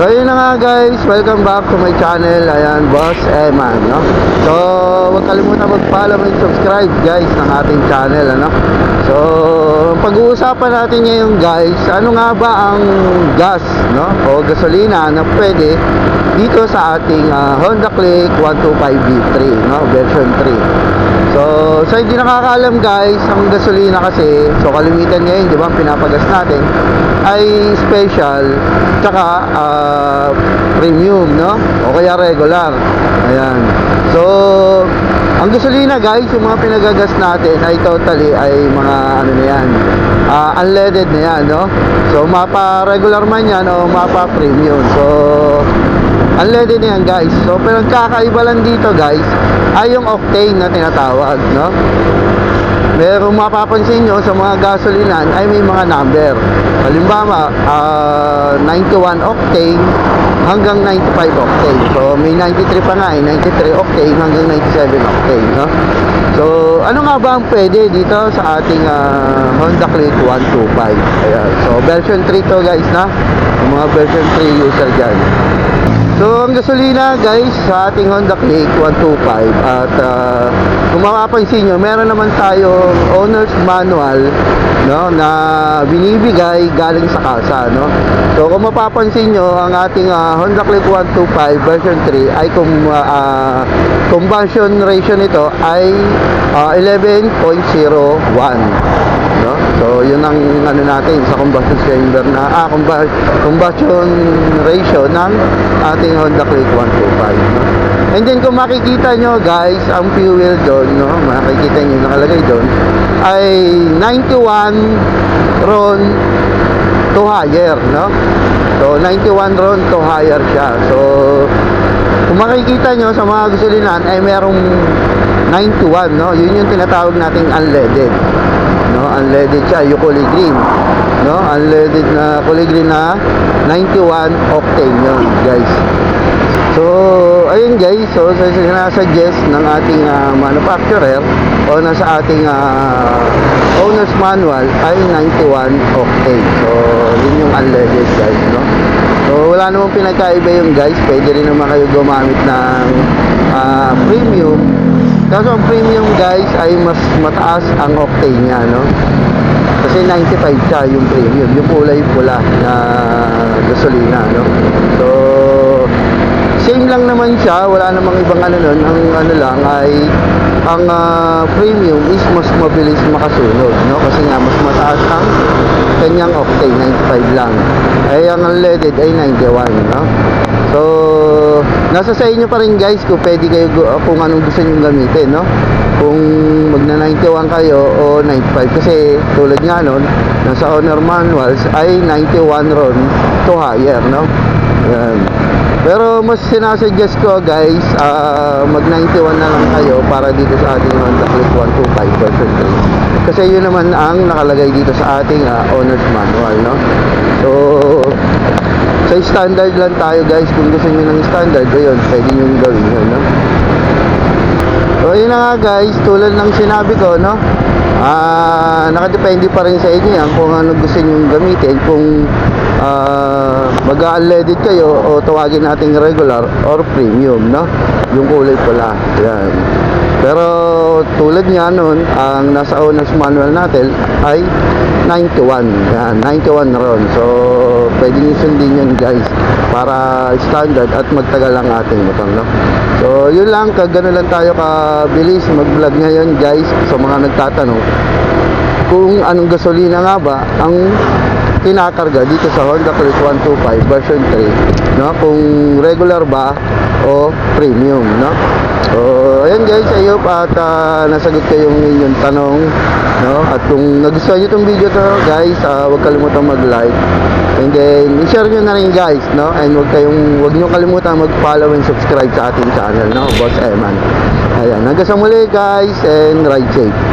So yun na nga guys, welcome back to my channel. Ayan, Boss Eman, no? So, huwag kalimutan mag-follow and subscribe guys ng ating channel, ano? So, pag-uusapan natin ngayon guys, ano nga ba ang gas, no? O gasolina na pwede dito sa ating ah, Honda Click 125V3, no? Version 3. So, sa hindi nakakaalam guys, ang gasolina kasi, so kalimitan ngayon, di ba, pinapagas natin, ay special, tsaka ah, premium, no? O kaya regular. Ayan. So, ang gasolina guys, yung mga pinagagas natin ay totally ay mga ano na yan, ah, unleaded na yan, no? So, mapa regular man yan o mapa premium. So, unleaded yan guys. So, pero ang kakaiba lang dito guys, ay yung octane na tinatawag, no? Pero mapapansin nyo sa mga gasolinan ay may mga number. Halimbawa, ah, 91 octane hanggang 95 octane. So may 93 pa nga eh, 93 octane hanggang 97 octane, no? So ano nga ba ang pwede dito sa ating ah, Honda Click 125? Ayan. So version 3 to guys na. Yung mga version 3 user dyan. So, ang gasolina guys sa ating Honda Click 125 at uh, kung mapapansin nyo, meron naman tayong owner's manual no, na binibigay galing sa kasa. No? So, kung mapapansin nyo, ang ating ah, Honda Click 125 version 3 ay kung ah, combustion ratio nito ay ah, 11.01 no? So, yun ang ano natin sa combustion chamber na ah, combu- combustion ratio ng ating Honda Click 125, no? And then kung makikita nyo guys, ang fuel doon, no? Makikita nyo nakalagay doon ay 91 ron to higher, no? So, 91 ron to higher siya. So, kung makikita nyo sa mga gasolinan ay merong 91, no? Yun yung tinatawag nating unleaded no? Unleaded siya yung kulay green. No? Unleaded na kulay green na 91 octane yun guys. So ayun guys. So sa sinasuggest ng ating ah, manufacturer o nasa ating ah, owner's manual ay 91 octane. So yun yung unleaded guys no? So wala namang pinagkaiba yung guys, pwede rin naman kayo gumamit ng ah, premium. Kaso ang premium guys ay mas mataas ang octane niya, no? Kasi 95 siya yung premium, yung kulay pula na gasolina, no? So same lang naman siya, wala namang ibang ano nun, ang ano lang ay ang ah, premium is mas mabilis makasunod, no? Kasi nga mas mataas octane, 95 lang. Ay ang unleaded ay 91, no? So, nasa sa inyo pa rin guys kung pwede kayo gu- kung anong gusto niyo gamitin, no? Kung magna 91 kayo o 95 kasi tulad nga nun, nasa owner manuals ay 91 ron to higher, no? Yan. Pero mas sinasuggest ko guys, ah, mag 91 na lang kayo para dito sa ating Honda Click 125 version 3. Kasi yun naman ang nakalagay dito sa ating ah, owner's manual, no? So, sa standard lang tayo guys, kung gusto niyo ng standard, ayun, pwede niyo gawin yun, no? So, yun na nga guys, tulad ng sinabi ko, no? Ah, nakadepende pa rin sa inyo yan kung ano gusto niyo gamitin, kung ah, mag-unleaded kayo o tawagin nating regular or premium, no? Yung kulay pula. Yan. Pero tulad niya nun, ang nasa owner's manual natin ay 91. Yan, 91 ron. So, pwede nyo sundin yun guys para standard at magtagal ang ating motor, no? So, yun lang, kagano lang tayo kabilis mag-vlog ngayon guys sa mga nagtatanong kung anong gasolina nga ba ang kinakarga dito sa Honda Click 125 version 3 no? Kung regular ba o premium no? So ayan guys I hope at ah, nasagot ko yung inyong tanong no? At kung nagustuhan nyo itong video to guys ah, huwag kalimutan mag like and then i-share nyo na rin guys no? And huwag kayong huwag nyo kalimutan mag follow and subscribe sa ating channel no? Boss Eman. Ayan hanggang sa muli guys and ride safe